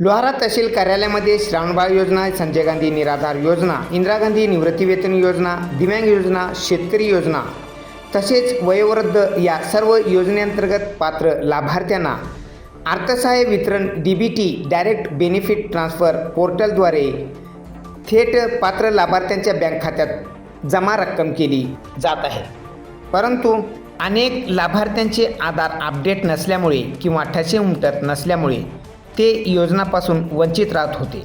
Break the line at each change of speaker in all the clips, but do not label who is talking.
लोहारा तहसील कार्यालयामध्ये श्रावणबाळ योजना संजय गांधी निराधार योजना इंदिरा गांधी निवृत्तीवेतन योजना दिव्यांग योजना शेतकरी योजना. तसेच वयोवृद्ध या सर्व योजनेअंतर्गत पात्र लाभार्थ्यांना अर्थसहाय्य वितरण D B T direct benefit transfer पोर्टलद्वारे थेट पात्र लाभार्थ्यांच्या बँक खात्यात जमा रक्कम केली जात आहे. परंतु अनेक लाभार्थ्यांचे आधार अपडेट नसल्यामुळे किंवा ठसे उमटत नसल्यामुळे ते योजनापासून वंचित राहत होते.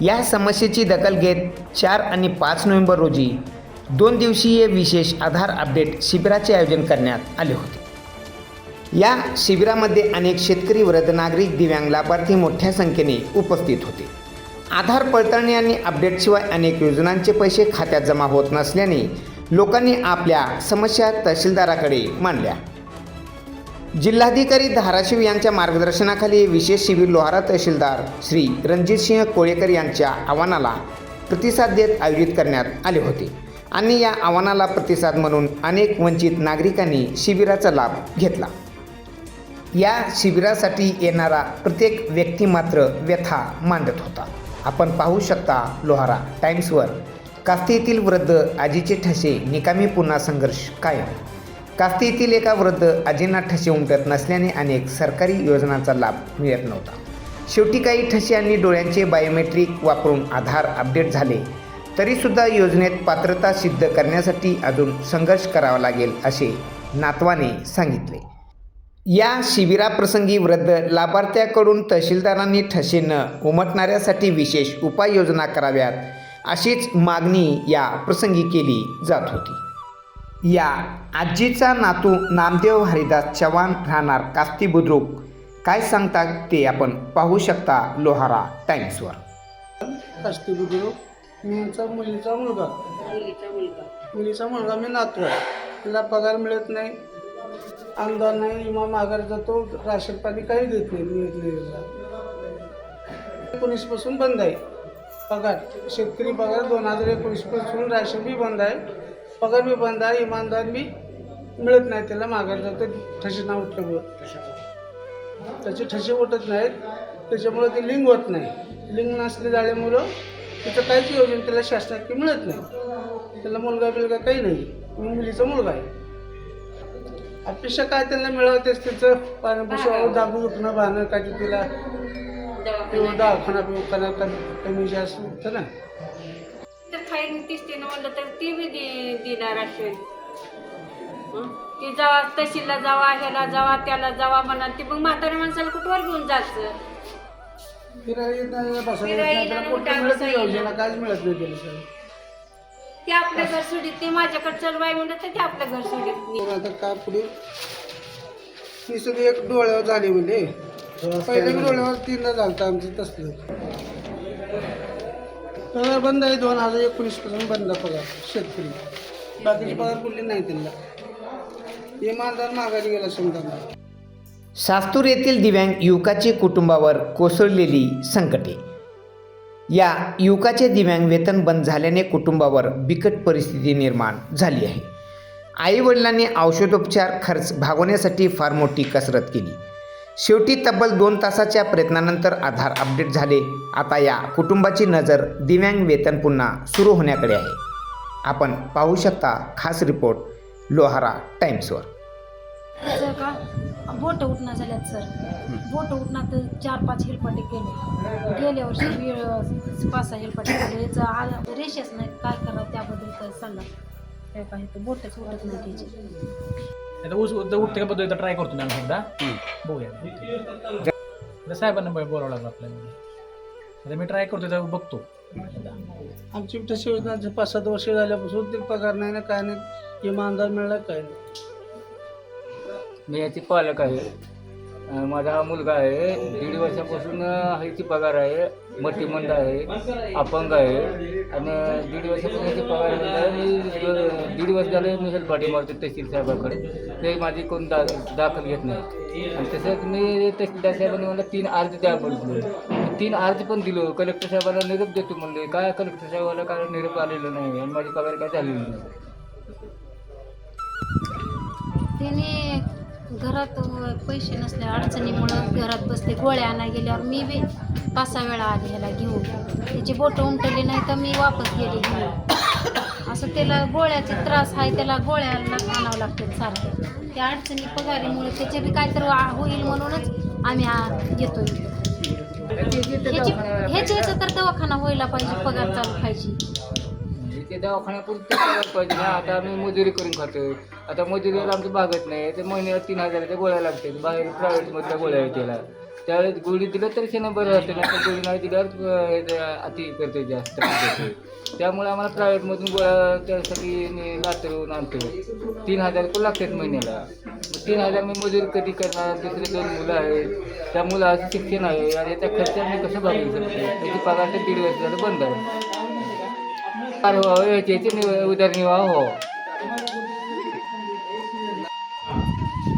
या समस्येची दखल घेत चार आणि पाच नोव्हेंबर रोजी दोन दिवसीय विशेष आधार अपडेट शिबिराचे आयोजन करण्यात आले होते. या शिबिरामध्ये अनेक शेतकरी वृद्ध नागरिक दिव्यांग लाभार्थी मोठ्या संख्येने उपस्थित होते. आधार पडताळणी आणि अपडेटशिवाय अनेक योजनांचे पैसे खात्यात जमा होत नसल्याने लोकांनी आपल्या समस्या तहसीलदाराकडे मांडल्या. जिल्हाधिकारी धाराशिव यांच्या मार्गदर्शनाखाली विशेष शिबिर लोहारा तहसीलदार श्री रणजितसिंह कोळेकर यांच्या आव्हानाला प्रतिसाद देत आयोजित करण्यात आले होते. आणि या आव्हानाला प्रतिसाद म्हणून अनेक वंचित नागरिकांनी शिबिराचा लाभ घेतला. या शिबिरासाठी येणारा प्रत्येक व्यक्ती मात्र व्यथा मांडत होता. आपण पाहू शकता लोहारा टाइम्सवर कास्ती येथील वृद्ध आजीचे ठसे निकामी पुन्हा संघर्ष कायम. कास्ती येथील एका वृद्ध आजींना ठसे उमटत नसल्याने अनेक सरकारी योजनांचा लाभ मिळत नव्हता. शेवटी काही ठसे आणि डोळ्यांचे बायोमेट्रिक वापरून आधार अपडेट झाले. तरीसुद्धा योजनेत पात्रता सिद्ध करण्यासाठी अजून संघर्ष करावा लागेल असे नातवाने सांगितले. या शिबिराप्रसंगी वृद्ध लाभार्थ्याकडून तहसीलदारांनी ठसे न उमटणाऱ्यासाठी विशेष उपाययोजना कराव्यात. अशीच मागणी या प्रसंगी केली जात होती. या आजीचा नातू नामदेव हरिदास चव्हाण राहणार कास्ती बुद्रुक. काय सांगतात ते आपण पाहू शकता लोहारा टाइम्सवर
असते बुद्रुक मुलीचा मुलगा.
मुलीचा मुलगा.
मुलीचा मुलगा मी नातू आहे. तिला पगार मिळत नाही आमदार नाही इमा माघार जातो राशन पाणी काही देत नाही मिळत नाही एकोणीसपासून बंद आहे. पगार. शेतकरी पगार दोन हजार एकोणीसपासून राशन बी बंद आहे. पगार बी बंद आहे इमानदार बी मिळत नाही त्याला माघार जातो ठसे नाव उठल्यामुळं त्याचे ठसे उठत नाहीत त्याच्यामुळं ते लिंक होत नाही. लिंक नसले झाल्यामुळं त्याचं काहीच योजना त्याला शासनाची मिळत नाही. त्याला मुलगा बिलगा काही नाही मुलीचा मुलगा आहे. अपेक्षा काय त्यांना मिळवतेच त्याचं पाण्यापासून दाबून उठणं बाणं काय तिला तेवढं दवाखाना बिवखाना कमी जास्त होतं ना
तर खाईन तिसतीनं म्हणलं तर ती बी दे देणार असेल? ती जावा तहसीलला जावा ह्याला जावा त्याला जावा म्हणा ती मग म्हाताऱ्या माणसाला कुठवर घेऊन जायचं
फिरायला येत नाही बसायला येत
फिरायला
नाही त्याला
येणं,
कुठं
उठायला
मिळत नाही
बसायला
योजना काहीच मिळत नाही त्याला सर
ते आपलं घर सोडित ते माझ्याकडे चल बाई म्हणलं तर ते आपलं घर सोडित नाही
मग आता का पुढे ती सगळी एक डोळ्यावर झाली म्हणजे पहिल्या बी डोळ्यावर तीनदा झालं आमचं तसलं. पगार बंद आहे दोन हजार एकोणीसपासून बंद पगार शेतकरी. बाकीचे पगार कुठले नाही त्यांना. इमानदार माघारी गेला समजा.
सास्तूर येथील दिव्यांग युवकाची कुटुंबावर कोसळलेली संकटे. या युवकाचे दिव्यांग वेतन बंद झाल्याने कुटुंबावर बिकट परिस्थिती निर्माण झाली आहे. आईवडिलांनी औषधोपचार खर्च भागवण्यासाठी फार मोठी कसरत केली. शेवटी तब्बल दोन तासाच्या प्रयत्नानंतर आधार अपडेट झाले. आता या कुटुंबाची नजर दिव्यांग वेतन पुन्हा सुरू होण्याकडे आहे. आपण पाहू शकता खास रिपोर्ट लोहारा टाइम्सवर
का? बोट उठणं झाल्यात सर. बोट उठणं तर चार पाच हेलपाटे केले. गेल्या वर्षी वेळ पाच सहा हेलपाटे केले. याचं रेषेच नाही. काय करावं त्याबद्दल काय सांगा. काय पाहिजे बोटच उठत नाही त्याची.
आता ऊस उद्या उठते का बघतो ट्राय करतो ना आम्ही एकदा. बघूया. आता साहेबांना ब- बोलावं लागलं आपल्याला. आता मी ट्राय करतो तेव्हा बघतो. एकदा.
आमची तशी योजना पाच सात वर्ष झाल्यापासून ते पगार नाही ना काय नाही. इमानदार मिळाला काय नाही.
मी याची पालक आहे. माझा हा मुलगा आहे. दीड वर्षापासून अं, ह्याची पगार आहे. मतिमंद आहे. अपंग आहे. आणि दीड वर्षापासून याची पगार आहे. मी दीड वर्ष झाले मी हेल्प पाठी मारतो तहसील साहेबाकडे. ते माझी कोण दा दाखल घेत नाही. आणि तसंच मी तहसीलदार साहेबांनी मला तीन अर्ज द्या बोलले तीन अर्ज पण दिलो. कलेक्टर साहेबाला निरोप देतो म्हणले. काय कलेक्टर साहेबाला काय निरोप आलेला नाही आणि माझी पगार काय झालेली नाही?
घरात पैसे नसल्या अडचणीमुळं घरात बसले गोळ्या आणा गेल्यावर मी बी पाच सहा वेळा आली ह्याला घेऊन. त्याची बोटं उमटली नाही तर मी वापस गेले घेऊन असं त्याला गोळ्याचे त्रास आहे त्याला गोळ्या आणावं लागतात सारख्या त्या अडचणी पगारीमुळे त्याचे बी काहीतरी होईल म्हणूनच आम्ही आ- येतो. ह्याची ह्याच्या याचा तर दवाखाना व्हायला पाहिजे पगार चालू पाहिजे
ते दवाखान्यापुरते करायला पाहिजे. ना आता आम्ही मजुरी करून खातो आता मजुरीला आमचं भागत नाही. ते महिन्याला तीन हजाराच्या गोळ्या लागतात. बाहेर प्रायव्हेटमधल्या गोळ्या त्याला. त्यावेळेस गोळी दिलं तर त्यानं बरं राहते ना गोळी नाही दिल्यावर हे अति करते जास्त. त्यामुळे आम्हाला प्रायव्हेटमधून गोळ्या त्यासाठी मी आणतो तीन हजार रुपये लागतात महिन्याला. तीन हजार मी मजुरी कधी करणार? दुसरे दोन मुलं आहेत. त्या मुलाचं शिक्षण आहे आणि त्या खर्च कसं भागवू शकतो त्याची पगार तर दीड वर्ष झालं बंद आहे. उदरनिर्वाह हो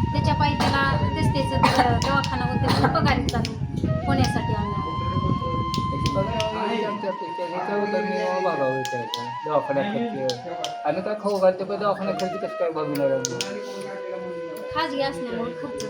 त्याच्या पायी त्याला तेच त्याचं द- दवाखाना म्हणून पगारी चालू होण्यासाठी
उदरनिर्वाह भागावं दवाखान्यात खर्च आम्ही काय खाऊ घालतो पण दवाखान्यात खर्च कसं काय आम्ही?
खाजगी असल्यामुळे खर्च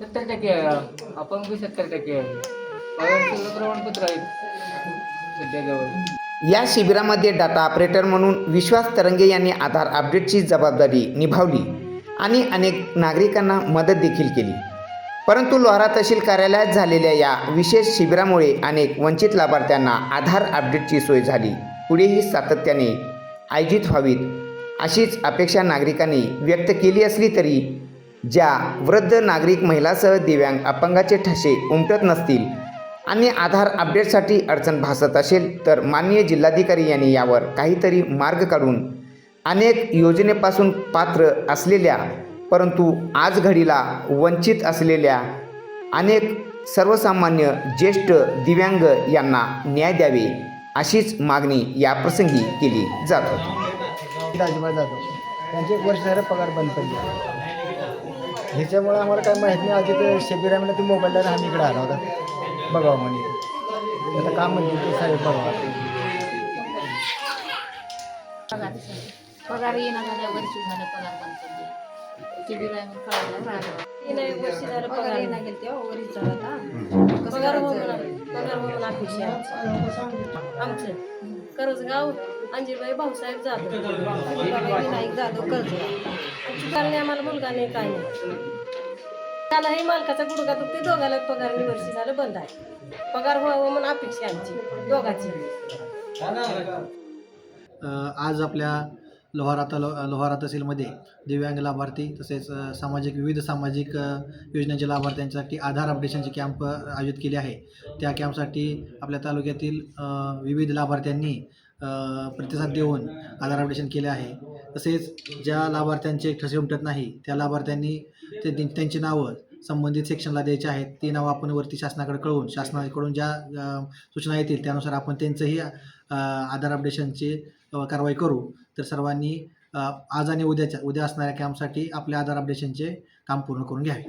सत्तर टक्के आहे आपण बी सत्तर टक्के आहे. प्रमाणपत्र
या शिबिरामध्ये डाटा ऑपरेटर म्हणून विश्वास तरंगे यांनी आधार अपडेटची जबाबदारी निभावली आणि अनेक नागरिकांना मदत देखील केली. परंतु लोहारा तहसील कार्यालयात झालेल्या या विशेष शिबिरामुळे अनेक वंचित लाभार्थ्यांना आधार अपडेटची सोय झाली. पुढेही सातत्याने आयोजित व्हावीत. अशीच अपेक्षा नागरिकांनी व्यक्त केली असली तरी ज्या वृद्ध नागरिक महिलासह दिव्यांग अपंगाचे ठसे उमटत नसतील आणि आधार अपडेटसाठी अडचण भासत असेल तर माननीय जिल्हाधिकारी यांनी यावर काहीतरी मार्ग काढून अनेक योजनेपासून पात्र असलेल्या परंतु आज घडीला वंचित असलेल्या अनेक सर्वसामान्य ज्येष्ठ दिव्यांग यांना न्याय द्यावे अशीच मागणी याप्रसंगी केली जात होती.
राजभर जाधव. त्यांचे एक वर्ष झालं पगार बंद पडले. ह्याच्यामुळे आम्हाला काय माहीत नाही आधी ते शिबिर आहे म्हणजे ते मोबाईलला आम्ही इकडे आला होता. बघावं म्हणे. आता काम म्हणजे ते साहेब बघावं.
पगार पगार येणं झाल्या वर्षी झालं पगार बंद पडली. शिबिर
झालं.
पगार
पगार आमची. आमचं. करजगाव. अंजीबाई भाऊसाहेब जाधव. मुलगाबाई विनायक जाधव करजगाव आमची कारणे आम्हाला मुलगा नाही काय नाही. त्याला हे मालकाचा गुडगा दुखते दोघाला पगार आणि वर्षी झालं बंद आहे. पगार व्हावं म्हणून अपेक्षा आमची दोघाची.
आज आपल्या लोहारा तल लोहारा तहसीलमध्ये दिव्यांग लाभार्थी तसेच सामाजिक विविध सामाजिक अ, योजनांच्या लाभार्थ्यांसाठी आधार अपडेशनचे कॅम्प आयोजित केले आहे. त्या कॅम्पसाठी आपल्या तालुक्यातील विविध लाभार्थ्यांनी प्रतिसाद देऊन आधार अपडेशन केले आहे. तसेच ज्या लाभार्थ्यांचे ठसे उमटत नाही त्या लाभार्थ्यांनी ते त्यांची नावं संबंधित सेक्शनला द्यायची आहेत. ती नावं आपण वरती शासनाकडे कळवून शासनाकडून ज्या सूचना येतील त्यानुसार आपण त्यांचंही आधार अपडेशनची कारवाई करू. तर सर्वांनी आज आणि उद्याच्या उद्या असणाऱ्या कॅम्पसाठी आपल्या आधार अपडेशनचे काम पूर्ण करून घ्यावे.